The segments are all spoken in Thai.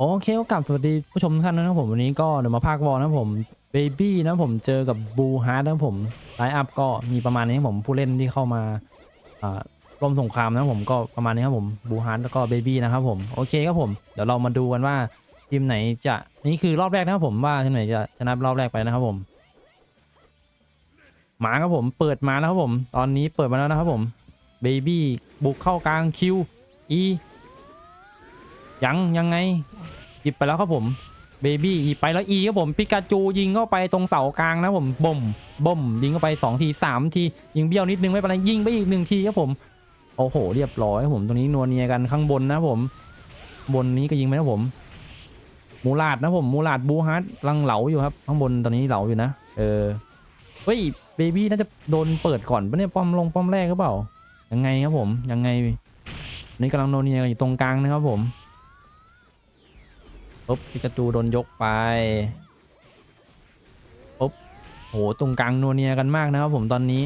โอเคก็กลับสวัสดีผู้ชมทุกท่านนะครับผมวันนี้ก็เดี๋ยวมาภาควอลนะครับผมเบบี้นะผมเจอกับบูฮาร์ดนะครับผมไลฟ์อัพก็มีประมาณนี้ครับผมผู้เล่นที่เข้ามาอ่าร่วมสงครามนะครับผมก็ประมาณนี้ครับผมบูฮาร์ดแล้วก็เบบี้นะครับผมโอเคครับผมเดี๋ยวเรามาดูกันว่าทีมไหนจะนี่คือรอบแรกนะครับผมว่าทีมไหนจะชนะรอบแรกไปนะครับผมหมาครับผมเปิดมาแล้วครับผม ตอนนี้เปิดมาแล้วนะครับผมเบบี้บุกเข้ากลางคิวอียังยังไง หยิบไปแล้วครับผมเบบี้หยิบไปแล้วอีครับผมปิกาจูยิงเข้าไปตรงเสากลางนะผมบ่มบ่มยิงเข้าไปสองทีสามทียิงเบี้ยวนิดนึงไม่เป็นไรยิงไปอีกหนึ่งทีครับผมโอ้โห เรียบร้อยครับผมตรงนี้นัวเนียกันข้างบนนะผม บนนี้ก็ยิงไปนะผมมูลาดนะผมมูลาดบูฮาร์ดลังเหลาอยู่ครับข้างบนตอนนี้เหลาอยู่นะเออเฮ้ยเบบี้น่าจะโดนเปิดก่อนปะเนี่ยป้อมลงป้อมแรกหรือเปล่ายังไงครับผมยังไงนี่กำลังโนวเนียกันอยู่ตรงกลางนะครับผม ปุ๊บปิกาจูโดนยกไปปุ๊บโหตรงกลางนัวเนียกันมากนะครับผมตอนนี้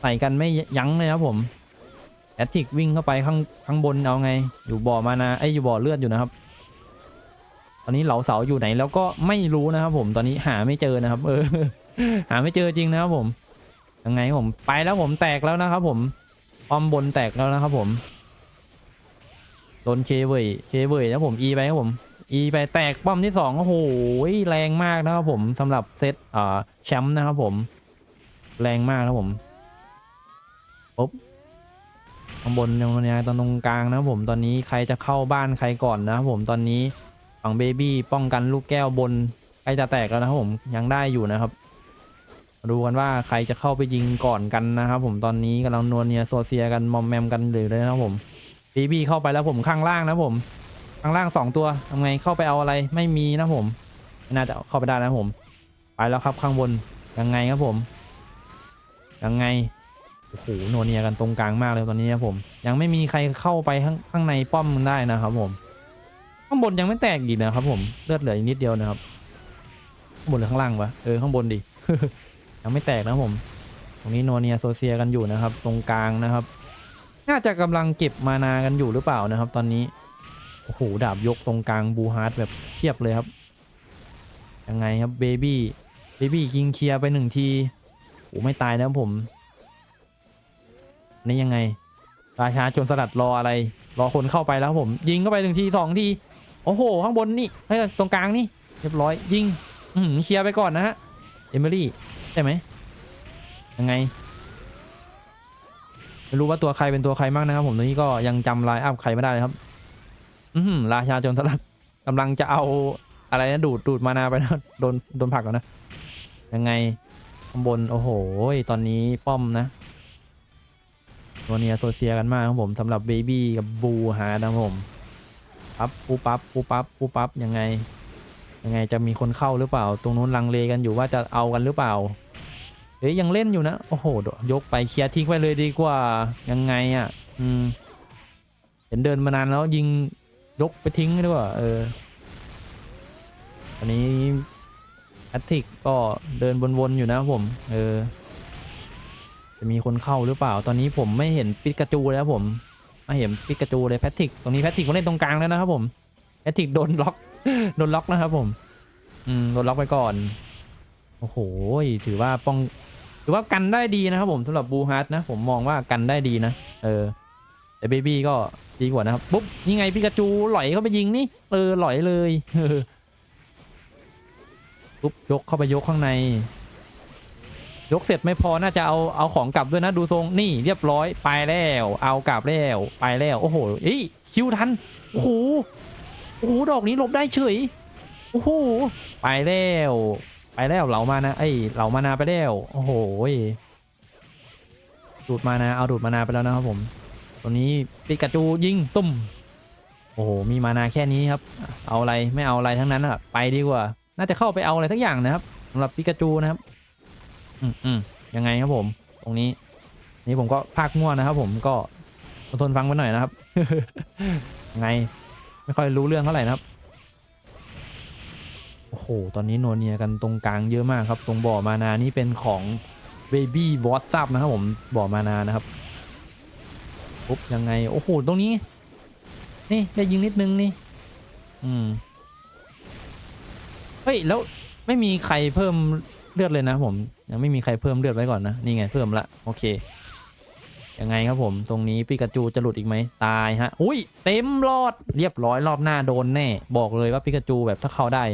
ใส่กันไม่ยั้งเลยครับผมแอตติกวิ่งเข้าไปข้างข้างบนเอาไง อยู่บ่อมานาไออยู่บ่อเลือดอยู่นะครับ ตอนนี้เหลาเสาอยู่ไหนแล้วก็ไม่รู้นะครับ ผมตอนนี้หาไม่เจอนะครับ เออ หาไม่เจอจริงนะครับผมยังไงผมไปแล้วผมแตกแล้วนะครับ ผมปอมบนแตกแล้วนะครับ ผมโดนเคเวยเคเวยนะผมอีไปครับผม อีไปแตกป้อมที่สองโอ้โหแรงมากนะครับผมสำหรับเซตเอ่าแชมป์นะครับผม แรงมากนะครับผมปุ๊บข้างบนตรงนี้ตอนตรงกลางนะครับผมตอนนี้ใครจะเข้าบ้านใครก่อนนะครับผมตอนนี้ฝั่งเบบี้ป้องกันลูกแก้วบนใกล้จะแตกแล้วนะครับผมยังได้อยู่นะครับดูกันว่าใครจะเข้าไปยิงก่อนกันนะครับผมตอนนี้กำลังนวลเนียโซเซียกันมอมแมมกันอยู่เลยนะครับผมเบบี้เข้าไปแล้วผมข้างล่างนะครับผม ข้างล่างสองตัวทำไงเข้าไปเอาอะไรไม่มีนะผมไม่น่าจะเข้าไปได้นะผม ไปแล้วครับข้างบนยังไงครับผมยังไงโอ้โหโนเนียกันตรงกลางมากเลยตอนนี้ครับผม ยังไม่มีใครเข้าไปข้างข้างในป้อมได้นะครับผม ข้างบนยังไม่แตกอีกนะครับผมเลือดเหลืออีกนิดเดียวนะครับข้างบนหรือข้างล่างวะเออข้างบนดิยังไม่แตกนะผม ตรงนี้โนเนียโซเซียกันอยู่นะครับ ตรงกลางนะครับ น่าจะกำลังเก็บมานากันอยู่หรือเปล่านะครับ ตอนนี้ อ้โหดาบยกตรงกลางบูฮาร์ดแบบเพียบเลยครับ ยังไงครับเบบี้เบบี้คิงเคลียไปหนึ่งทีโอ้ไม่ตายนะครับผมนี่ยังไง ราชาจนสลัดรออะไร รอคนเข้าไปแล้วครับผม ยิงเข้าไปหนึ่งทีสองทีโอ้โห ข้างบนนี่เฮ้ยตรงกลางนี่เรียบร้อยยิงอืมเคลียร์ไปก่อนนะฮะเอมิลี่ใช่ไหมยังไงไม่รู้ว่าตัวใครเป็นตัวใครบ้างนะครับผมตอนนี้ก็ยังจำไลน์อัพใครไม่ได้เลยครับ อืมราชาโจรสลัดกำลังจะเอาอะไรนะดูดดูดมานาไปนะโดนโดนผลักแล้วนะ ยังไงข้างบน โอ้โห ตอนนี้ป้อมนะตัวเนียโซเซียกันมากครับผมสำหรับเบบี้กับบูหานะครับผมปั๊บปูปั๊บปูปั๊บปูปั๊บยังไง ยังไงจะมีคนเข้าหรือเปล่า ตรงนู้นลังเลกันอยู่ว่าจะเอากันหรือเปล่าเฮ้ยยังเล่นอยู่นะ โอ้โหเดี๋ยวยกไปเคลียร์ทิ้งไปเลยดีกว่ายังไงอะ อืมเห็นเดินมานานแล้วยิง ยกไปทิ้งด้วยว่าเอออันนี้แอตติกก็เดินวนๆอยู่นะครับผม เออ จะมีคนเข้าหรือเปล่า ตอนนี้ผมไม่เห็นปิกาจูแล้วผมไม่เห็นปิกาจูเลยแพทริก ตรงนี้แพทริกเขาเล่นตรงกลางแล้วนะครับผมแพทริกโดนล็อก โดนล็อกนะครับผม อืม โดนล็อกไปก่อน โอ้โห ถือว่าป้อง ถือว่ากันได้ดีนะครับผมสำหรับบูฮาร์ดนะ ผมมองว่ากันได้ดีนะ เออ แต่เบบี้ก็ดีกว่านะครับปุ๊บนี่ไงปิกาจูหลอยเข้าไปยิงนี่เออหลอยเลยปุ๊บยกเข้าไปยกข้างใน ยกเสร็จไม่พอน่าจะเอาเอาของกลับด้วยนะดูทรงนี่เรียบร้อยไปแล้ว เอากลับแล้วไปแล้วโอ้โหเอ้ยคิวทันโอ้โหโอ้โหดอกนี้หลบได้เฉยโอ้โหไปแล้วไปแล้วเหลามานะเอ้เหลามานาไปแล้วโอ้โหดูดมานาเอาดูดมานาไปแล้วนะครับผม ตัวนี้ปิกาจูยิงตุ้ม โอ้โห มีมานาแค่นี้ครับ เอาอะไรไม่เอาอะไรทั้งนั้นอะไปดีกว่า น่าจะเข้าไปเอาอะไรทักอย่างนะครับสำหรับปิกาจูนะครับ อืมอืมยังไงครับผม ตรงนี้ นี่ผมก็พากง่วนะครับ ผมก็อดทนฟังไปหน่อยนะครับยังไง ไม่ค่อยรู้เรื่องเท่าไหร่นะครับ โอ้โห ตอนนี้โนเนียกันตรงกลางเยอะมากครับ ตรงบ่อมานานี่เป็นของ Baby w a t s a p นะครับผม บ่อมานานะครับ ปุ๊บยังไง โอ้โห ตรงนี้ นี่ได้ยิงนิดนึงนี่ อืม เฮ้ย แล้วไม่มีใครเพิ่มเลือดเลยนะผม ยังไม่มีใครเพิ่มเลือดไว้ก่อนนะ นี่ไงเพิ่มละ โอเค ยังไงครับผม ตรงนี้ปิกาจูจะหลุดอีกไหม ตายฮะ อุ้ย เต็มรอด เรียบร้อยรอบหน้าโดนแน่ บอกเลยว่าปิกาจูแบบถ้าเข้าได้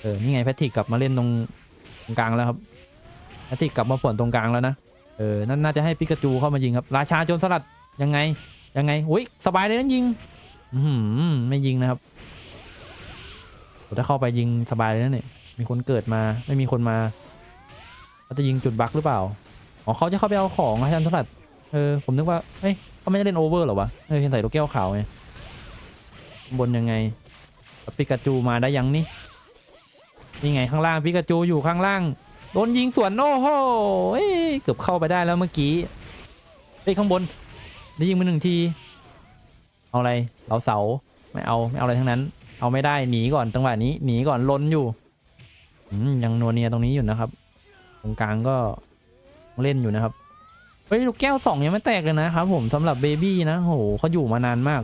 เออ นี่ไงแพทริกกลับมาเล่นตรงตรงกลางแล้วครับแพทริกกลับมาผลตรงกลางแล้วนะ เออนั่นน่าจะให้ปิกาจูเข้ามายิงครับ ราชาโจรสลัด ยังไง ยังไงอุ้ยสบายเลยนะยิงอือหือไม่ยิงนะครับถ้าเข้าไปยิงสบายเลยนะเนี่ยมีคนเกิดมาไม่มีคนมาเขาจะยิงจุดบักหรือเปล่าอ๋อเขาจะเข้าไปเอาของอาจารย์ทรัดเออผมนึกว่าเฮ้ยเขาไม่ได้เล่นโอเวอร์หรอวะเออเห็นใส่ลูกแก้วขาวไงบนยังไงปิกาจูมาได้ยังนี่นี่ไงข้างล่างปิกาจูอยู่ข้างล่างโดนยิงสวนโอ้โหเกือบเข้าไปได้แล้วเมื่อกี้เฮ้ยข้างบน ได้ยิงมาหนึ่งทีเอาอะไรเราเสาไม่เอาไม่เอาอะไรทั้งนั้น เอาไม่ได้หนีก่อนจังหวะนี้หนีก่อนล้นอยู่ยังนัวเนียตรงนี้อยู่นะครับ ตรงกลางก็เล่นอยู่นะครับเฮ้ยลูกแก้วสองยังไม่แตกเลยนะครับผมสำหรับเบบี้นะโหเขาอยู่มานานมาก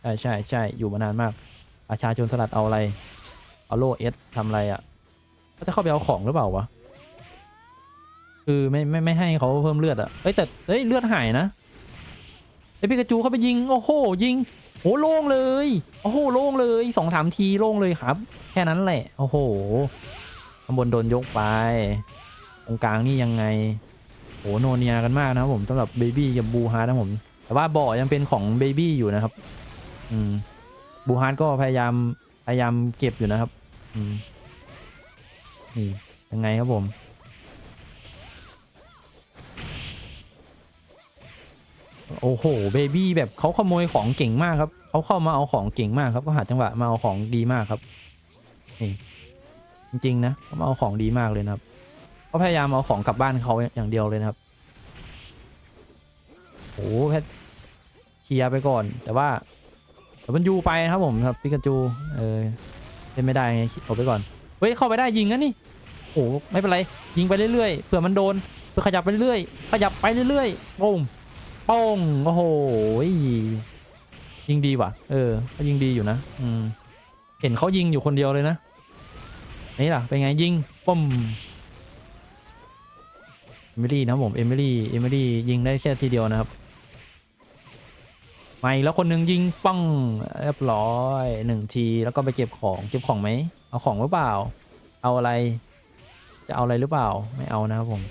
ใช่ใช่ใช่อยู่มานานมาก อาชาชนสลัดเอาอะไรเอาโลเอสทำอะไรอะเขาจะเข้าไปเอาของหรือเปล่าวะคือไม่ไม่ไม่ให้เขาเพิ่มเลือดอะเอ้ยแต่เอ้ยเลือดหายนะ ไอปิกาจูเข้าไปยิงโอ้โหยิงโอ้โล่งเลยโอ้โหโล่งเลยสองสามทีโล่งเลยครับ แค่นั้นแหละโอ้โหข้างบนโดนยกไป ตรงกลางนี่ยังไงโอ้โหโนเนียกันมากนะครับผมสำหรับเบบี้กับบูฮาร์ดนะผม แต่ว่าบ่อยังเป็นของเบบี้อยู่นะครับ อืมบูฮาร์ดก็พยายามพยายามเก็บอยู่นะครับ อืมนี่ยังไงครับผม อ้โหเบบี้แบบเขาขโมยของเก่งมากครับเขาเข้ามาเอาของเก่งมากครับก็หาจังหวะมาเอาของดีมากครับนี่จริงๆนะเขามาเอาของดีมากเลยนะครับเขาพยายามเอาของกลับบ้านเขาอย่างเดียวเลยนะครับโอ้โหแพทเคลียร์ไปก่อน แต่ว่าแต่มันยูไปครับผมครับปิกาจูเออเล่นไม่ได้ไงเอาไปก่อนเฮ้ยเข้าไปได้ยิงนะนี่โอ้โหไม่เป็นไรยิงไปเรื่อยๆเผื่อมันโดนเผื่อขยับไปเรื่อยๆขยับไปเรื่อยๆปุ้ม ป้องโอ้โหยิงดีว่ะ เออก็ยิงดีอยู่นะ อืม เห็นเขายิงอยู่คนเดียวเลยนะ นี่ล่ะ เป็นไงยิงปุ้มเอมิลี่นะผม เอมิลี่ เอมิลี่ยิงได้แค่ทีเดียวนะครับ ไม่แล้วคนหนึ่งยิงปังเรียบร้อยหนึ่งทีแล้วก็ไปเก็บของเก็บของไหม เอาของหรือเปล่า เอาอะไร จะเอาอะไรหรือเปล่า ไม่เอานะครับผม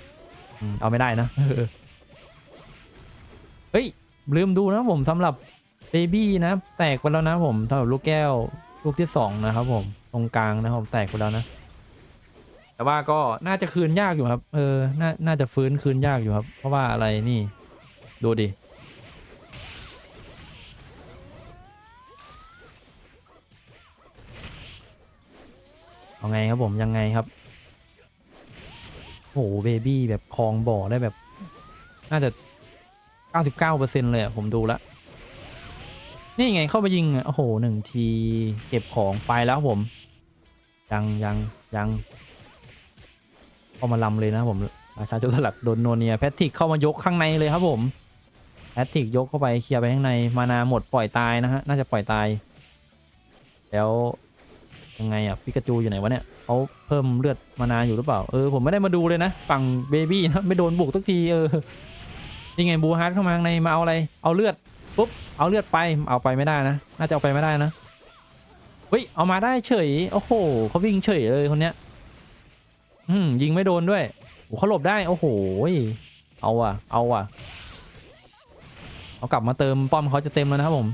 เอาไม่ได้นะ เฮ้ย ลืมดูนะผมสำหรับเบบี้นะ แตกไปแล้วนะผมสำหรับลูกแก้วลูกที่สองนะครับผมตรงกลางนะครับแตกไปแล้วนะ แต่ว่าก็น่าจะคืนยากอยู่ครับ เออน่าน่าจะฟื้นคืนยากอยู่ครับ เพราะว่าอะไรนี่ดูดิเอาไงครับผมยังไงครับโอ้โหเบบี้แบบคลองบ่อได้แบบ น่าจะ 99%เลยอะผมดูแล้วนี่ไงเข้าไปยิงอะโอ้โหหนึ่งทีเก็บของไปแล้วผม ยังยังยังเข้ามาลำเลยนะผมราชาโจรสลัดโดนโนเนียแพทริกเข้ามายกข้างในเลยครับผมแพทริกยกเข้าไปเคลียร์ไปข้างในมานาหมดปล่อยตายนะฮะน่าจะปล่อยตาย แล้วยังไงอะปิกาจูอยู่ไหนวะเนี่ยเขาเพิ่มเลือดมานาอยู่หรือเปล่าเออผมไม่ได้มาดูเลยนะฝั่งเบบี้นะไม่โดนบุกสักทีเออ นี่ไงบูฮาร์ดเข้ามาข้างในมาเอาอะไร เอาเลือดปุ๊บเอาเลือดไปเอาไปไม่ได้นะ น่าจะเอาไปไม่ได้นะเฮ้ยเอามาได้เฉยโอ้โหเขาวิ่งเฉยเลยคนเนี้ยอืมยิงไม่โดนด้วยโอ้เขาหลบได้โอ้โหเอาอะเอาอะเอากลับมาเติมป้อมเขาจะเต็มแล้วนะครับผม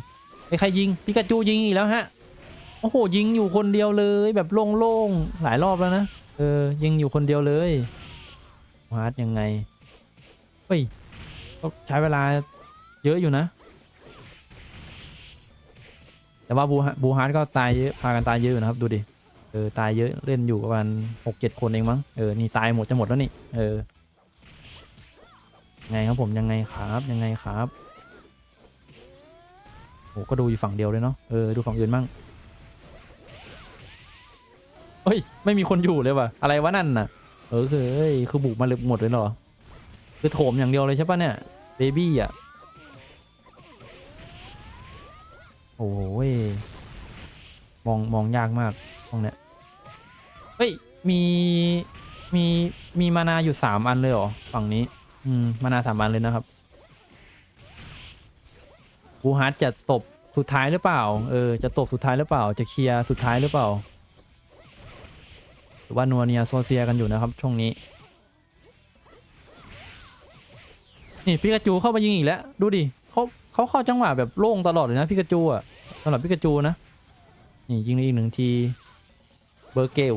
ไอ้ใครยิงปิกาจูยิงอีกแล้วฮะโอ้โหยิงอยู่คนเดียวเลยแบบโล่งๆหลายรอบแล้วนะเออยิงอยู่คนเดียวเลยฮาร์ดยังไงเฮ้ย ก็ใช้เวลาเยอะอยู่นะ แต่ว่าบูฮาบูฮาร์ดก็ตายเยอะพากันตายเยอะนะครับ ดูดิ เออตายเยอะเล่นอยู่ประมาณหกเจ็ดคนเองมั้ง เออ นี่ตายหมดจะหมดแล้วนี่ เออ ไงครับผมยังไงครับยังไงครับโหก็ดูอยู่ฝั่งเดียวเลยเนาะ เออ ดูฝั่งอื่นบ้างเฮ้ย ไม่มีคนอยู่เลยว่ะ อะไรวะนั่นน่ะ เออคือคือบุกมาเลยหมดเลยเหรอ คือโถมอย่างเดียวเลยใช่ปะเนี่ย เบบี้อะ โอ้ยมองมองยากมากตรงเนี้ย เฮ้ย มีมีมีมานาอยู่สามอันเลยเหรอ ฝั่งนี้ อืม มานาสามอันเลยนะครับบูฮาร์ดจะตบสุดท้ายหรือเปล่า เออ จะตบสุดท้ายหรือเปล่า จะเคลียร์สุดท้ายหรือเปล่า หรือว่านัวเนียโซเซียกันอยู่นะครับ ช่วงนี้ นี่พิกาจูเข้ามายิงอีกแล้ว ดูดิเขาเขาเข้าจังหวะแบบโล่งตลอดเลยนะพิกาจูอะสำหรับพิกาจูนะนี่ยิงได้อีกหนึ่งทีเบอร์เกล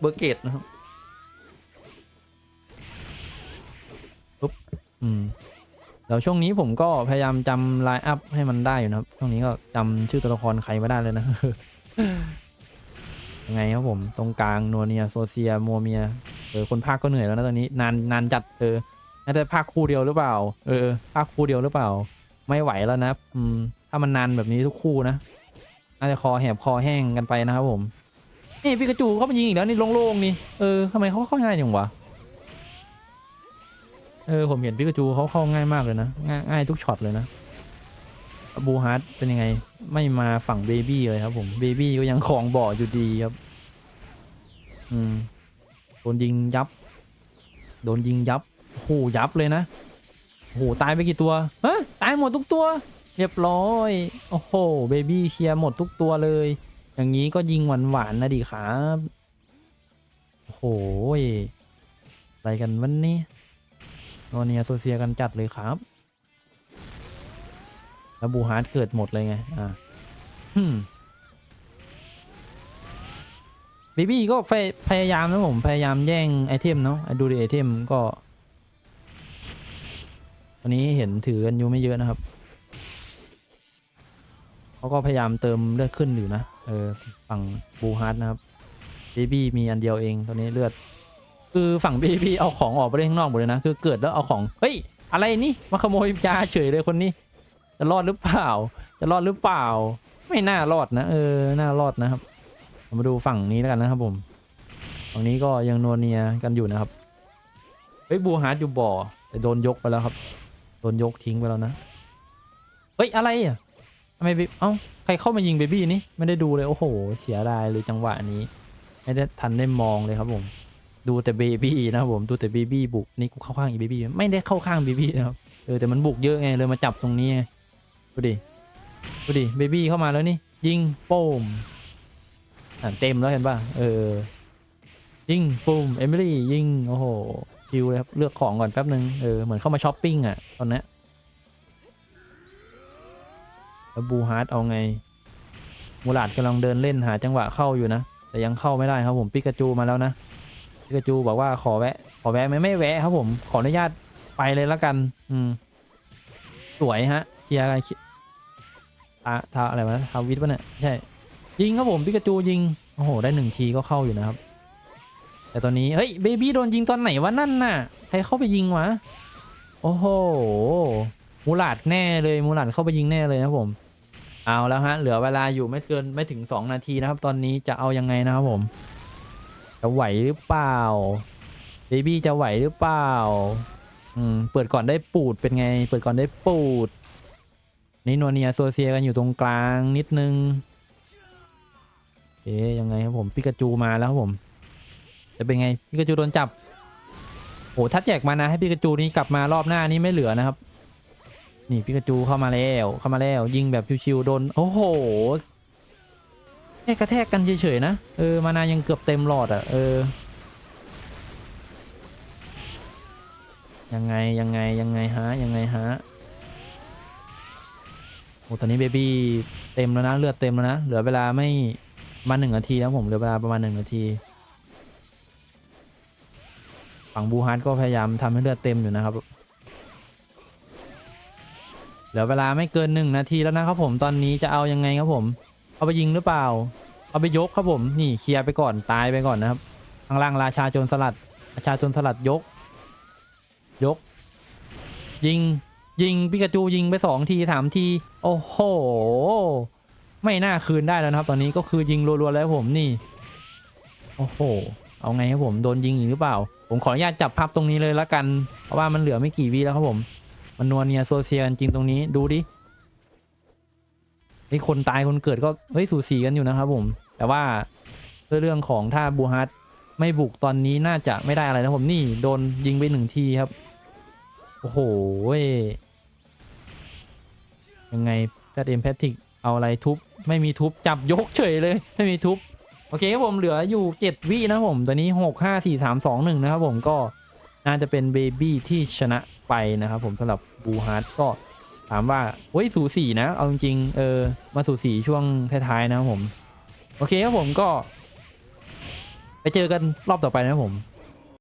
เบอร์เกตนะครับปุ๊บอืมแล้วช่วงนี้ผมก็พยายามจำไลน์อัพให้มันได้อยู่นะครับช่วงนี้ก็จำชื่อตัวละครใครไม่ได้เลยนะยังไงครับผมตรงกลางนัวเนียโซเซียโมเมียเออคนภาคก็เหนื่อยแล้วนะตอนนี้นานนานจัดเออ น่าจะภาคคู่เดียวหรือเปล่า เออ ภาคคู่เดียวหรือเปล่า ไม่ไหวแล้วนะอืมถ้ามันนานแบบนี้ทุกคู่นะ น่าจะคอแหบคอแห้งกันไปนะครับผม นี่ปิกาจูเขาไปยิงอีกแล้วนี่โล่งๆนี่ เออทำไมเขาเข้าง่ายอย่างวะ เออผมเห็นปิกาจูเขาเข้าง่ายมากเลยนะง่ายง่ายทุกช็อตเลยนะบูฮาร์ดเป็นยังไง ไม่มาฝั่งเบบี้เลยครับผม เบบี้ก็ยังของบ่ออยู่ดีครับ อืม โดนยิงยับ โดนยิงยับ หยับเลยนะโอ้โหตายไปกี่ตัวฮะตายหมดทุกตัว เรียบร้อยโอ้โหเบบี้เคลียร์หมดทุกตัวเลย อย่างนี้ก็ยิงหวานๆนะดิครับโอ้โหอะไรกันวันนี้โนเนียโซเซียกันจัดเลยครับแล้วบูฮาร์ดเกิดหมดเลยไงอ่าฮึมบีบี้ก็พยพยายามนะผมพยายามแย่งไอเทมเนาะดูดิไอเทมก็ ตอนนี้เห็นถือกันอยู่ไม่เยอะนะครับเขาก็พยายามเติมเลือดขึ้นอยู่นะเออฝั่งบูฮาร์ดนะครับเบบี้มีอันเดียวเองตอนนี้เลือด คือฝั่งเบบี้เอาของออกไปเล่นข้างนอกหมดเลยนะคือเกิดแล้วเอาของเฮ้ยอะไรนี่มาขโมยยาเฉยเลยคนนี้ จะรอดหรือเปล่า จะรอดหรือเปล่า ไม่น่ารอดนะ เออน่ารอดนะครับมาดูฝั่งนี้แล้วกันนะครับผมฝั่งนี้ก็ยังนวเนียกันอยู่นะครับเฮ้ยบูฮาร์ดอยู่บ่อแต่โดนยกไปแล้วครับ นยกทิ้งไปแล้วนะ เฮ้ย อะไรอะทำไมเบเอ้า ใครเข้ามายิงเบบี้นี่ ไม่ได้ดูเลย โอ้โห เสียดายเลยจังหวะนี้ ไม่ได้ทันได้มองเลยครับผม ดูแต่เบบี้นะครับผม ดูแต่เบบี้บุก นี่กูเข้าข้างอีเบบี้ไม่ได้เข้าข้างเบบี้นะครับ เออแต่มันบุกเยอะไงเลยมาจับตรงนี้ไงดูดิ ดูดิ เบบี้เข้ามาแล้วนี่ ยิงโป้มอ่าเต็มแล้วเห็นป่ะ เออ ยิงปูมเอมิลี่ ยิง โอ้โห ชิวเลยครับเลือกของก่อนแป๊บนึงเออเหมือนเข้ามาช้อปปิ้งอะตอนนี้แล้วบูฮาร์ดเอาไงมูลาดกำลังเดินเล่นหาจังหวะเข้าอยู่นะ แต่ยังเข้าไม่ได้ครับผมปิกาจูมาแล้วนะปิกาจูบอกว่าขอแวะ ขอแวะไหมไม่แวะครับผมขออนุญาตไปเลยแล้วกัน อืมสวยฮะเคลียร์กันตาทาอะไรวะทาวิทปะเนี่ยใช่ยิงครับผมปิกาจูยิงโอ้โหได้หนึ่งทีก็เข้าอยู่นะครับ แต่ตอนนี้เฮ้ยเบบี้โดนยิงตอนไหนวะนั่นน่ะใครเข้าไปยิงวะโอ้โหมูลาดแน่เลยมูลาดเข้าไปยิงแน่เลยนะผม เอาแล้วฮะเหลือเวลาอยู่ไม่เกินไม่ถึง 2 นาทีนะครับ ตอนนี้จะเอายังไงนะครับผม จะไหวหรือเปล่าเบบี้จะไหวหรือเปล่าอืมเปิดก่อนได้ปูดเป็นไง เปิดก่อนได้ปูดนี่นัวเนียโซเซียกันอยู่ตรงกลางนิดนึงเอ๊ยยังไงครับผมปิกาจูมาแล้วครับผม จะเป็นไงปิกาจูโดนจับโอ้ถ้าแจกมานะให้ปิกาจูนี้กลับมารอบหน้านี้ไม่เหลือนะครับ นี่ปิกาจูเข้ามาแล้วเข้ามาแล้ว ยิงแบบชิวๆโดนโอ้โหแค่กระแทกกันเฉยๆนะเออมานายังเกือบเต็มหลอดอะเออยังไงยังไงยังไงฮะยังไงฮะโอ้ตอนนี้เบบี้เต็มแล้วนะเลือดเต็มแล้วนะเหลือเวลาไม่มาหนึ่งนาทีนะผมเหลือเวลาประมาณหนึ่งนาที ฝั่งบูฮาร์ดก็พยายามทำให้เลือดเต็มอยู่นะครับเหลือเวลาไม่เกินหนึ่งนาทีแล้วนะครับผมตอนนี้จะเอายังไงครับผม เอาไปยิงหรือเปล่า เอาไปยกครับผมนี่เคลียร์ไปก่อนตายไปก่อนนะครับข้างล่างราชาโจรสลัดราชาโจรสลัดยก ยก ยิงยิงปิกาจูยิงไปสองทีสามที โอ้โห ไม่น่าคืนได้แล้วนะครับ ตอนนี้ก็คือยิงรัวๆแล้วผมนี่ โอ้โห เอาไงครับผมโดนยิงอีกหรือเปล่า ผมขออนุญาตจับภาพตรงนี้เลยละกัน เพราะว่ามันเหลือไม่กี่วิแล้วครับผม มันนัวเนียโซเซียกันจริงตรงนี้ดูดิไอ้คนตายคนเกิดก็เฮ้ยสูสีกันอยู่นะครับผม แต่ว่าเรื่องของถ้าบูฮาร์ดไม่บุกตอนนี้น่าจะไม่ได้อะไรนะผมนี่โดนยิงไปหนึ่งทีครับ โอ้โหยังไงจัดเอ็มแพทริกเอาอะไรทุบ ไม่มีทุบจับยกเฉยเลย ไม่มีทุบ โอเคครับผมเหลืออยู่ 7 วินะผมตอนนี้ 6 5 4 3 2 1 นะครับผมก็น่าจะเป็นเบบี้ที่ชนะไปนะครับผมสำหรับบูฮาร์ดก็ถามว่าเฮ้ยสูสีนะ เอาจริงเออมาสูสีช่วงท้ายๆนะครับผม โอเคครับผมก็ ไปเจอกันรอบต่อไปนะครับผม